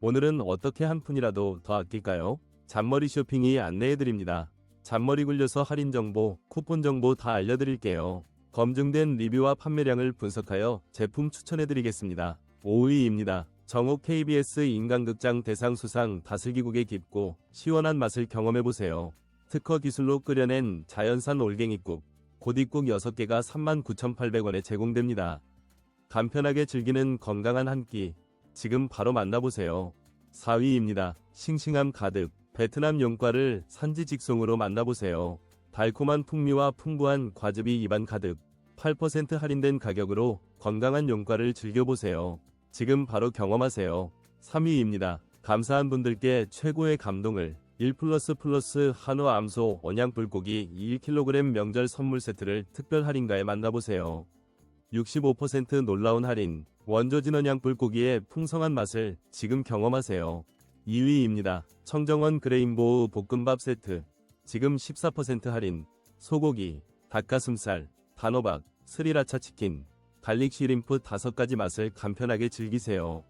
오늘은 어떻게 한 푼이라도 더 아낄까요? 잔머리 쇼핑이 안내해드립니다. 잔머리 굴려서 할인 정보, 쿠폰 정보 다 알려드릴게요. 검증된 리뷰와 판매량을 분석하여 제품 추천해드리겠습니다. 5위입니다. 정옥 KBS 인간극장 대상 수상 다슬기국의 깊고 시원한 맛을 경험해보세요. 특허 기술로 끓여낸 자연산 올갱이국, 고디국 6개가 39,800원에 제공됩니다. 간편하게 즐기는 건강한 한 끼, 지금 바로 만나보세요. 4위입니다. 싱싱함 가득, 베트남 용과를 산지 직송으로 만나보세요. 달콤한 풍미와 풍부한 과즙이 입안 가득, 8% 할인된 가격으로 건강한 용과를 즐겨보세요. 지금 바로 경험하세요. 3위입니다. 감사한 분들께 최고의 감동을 1 플러스 플러스 한우 암소 언양 불고기 1kg 명절 선물 세트를 특별 할인가에 만나보세요. 65% 놀라운 할인, 원조 진원양 불고기의 풍성한 맛을 지금 경험하세요. 2위입니다. 청정원 그레인보우 볶음밥 세트, 지금 14% 할인, 소고기, 닭가슴살, 단호박, 스리라차 치킨, 갈릭 쉬림프 5가지 맛을 간편하게 즐기세요.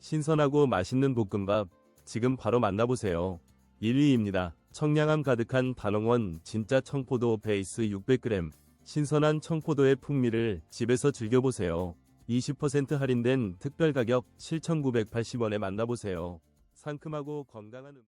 신선하고 맛있는 볶음밥, 지금 바로 만나보세요. 1위입니다. 청량함 가득한 단홍원 진짜 청포도 베이스 600g, 신선한 청포도의 풍미를 집에서 즐겨보세요. 20% 할인된 특별 가격 7,980원에 만나보세요. 상큼하고 건강한 음...